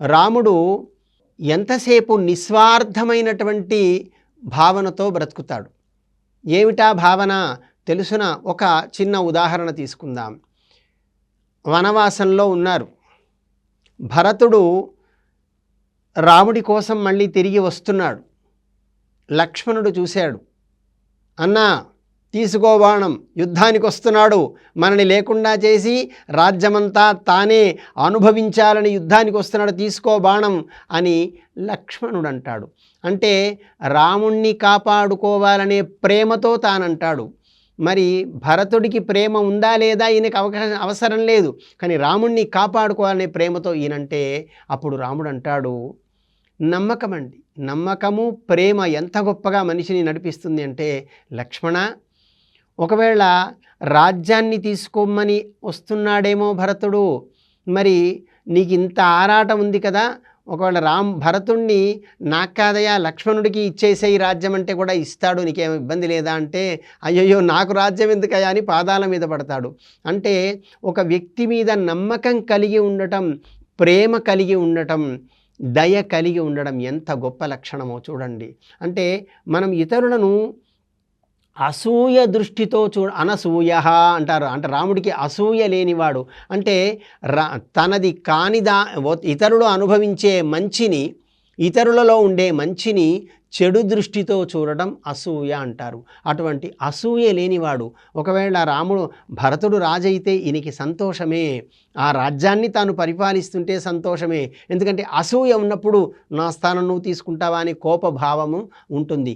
రాముడు ఎంతసేపు నిస్వార్థమైనటువంటి భావనతో బ్రతుకుతాడు? ఏమిటా భావన? తెలుసున ఒక చిన్న ఉదాహరణ తీసుకుందాం. వనవాసంలో ఉన్నారు. భరతుడు రాముడి కోసం మళ్ళీ తిరిగి వస్తున్నాడు. లక్ష్మణుడు చూశాడు. అన్నా తీసుకో బాణం. యుద్ధానికి వస్తున్నాడు. మనని లేకుండా చేసి రాజ్యమంతా తానే అనుభవించాలని యుద్ధానికి వస్తున్నాడు. తీసుకో బాణం అని లక్ష్మణుడు అంటాడు అంటే రాముణ్ణి కాపాడుకోవాలనే ప్రేమతో తానంటాడు. మరి భరతుడికి ప్రేమ ఉందా లేదా ఈయనకి అవకాశం అవసరం లేదు. కానీ రాముణ్ణి కాపాడుకోవాలనే ప్రేమతో ఈయనంటే అప్పుడు రాముడు అంటాడు నమ్మకం అండి నమ్మకము ప్రేమ ఎంత గొప్పగా మనిషిని నడిపిస్తుంది అంటే లక్ష్మణ ఒకవేళ రాజ్యాన్ని తీసుకోమని వస్తున్నాడేమో భరతుడు మరి నీకు ఇంత ఆరాటం ఉంది కదా ఒకవేళ రామ్ భరతుణ్ణి నాకు కాదయా లక్ష్మణుడికి ఈ రాజ్యం అంటే కూడా ఇస్తాడు నీకేం ఇబ్బంది లేదా అంటే అయ్యయ్యో నాకు రాజ్యం ఎందుకయ్యా అని పాదాల మీద పడతాడు. అంటే ఒక వ్యక్తి మీద నమ్మకం కలిగి ఉండటం ప్రేమ కలిగి ఉండటం దయ కలిగి ఉండడం ఎంత గొప్ప లక్షణమో చూడండి. అంటే మనం ఇతరులను అసూయ దృష్టితో చూ అనసూయ అంటారు. అంటే రాముడికి అసూయ లేనివాడు. అంటే రా తనది కానిదా ఇతరులు అనుభవించే మంచిని ఇతరులలో ఉండే మంచిని చెడు దృష్టితో చూడడం అసూయ అంటారు. అటువంటి అసూయ లేనివాడు. ఒకవేళ రాముడు భరతుడు రాజైతే ఈయనకి సంతోషమే. ఆ రాజ్యాన్ని తాను పరిపాలిస్తుంటే సంతోషమే. ఎందుకంటే అసూయ ఉన్నప్పుడు నా స్థానం నువ్వు తీసుకుంటావా అనే కోపభావము ఉంటుంది.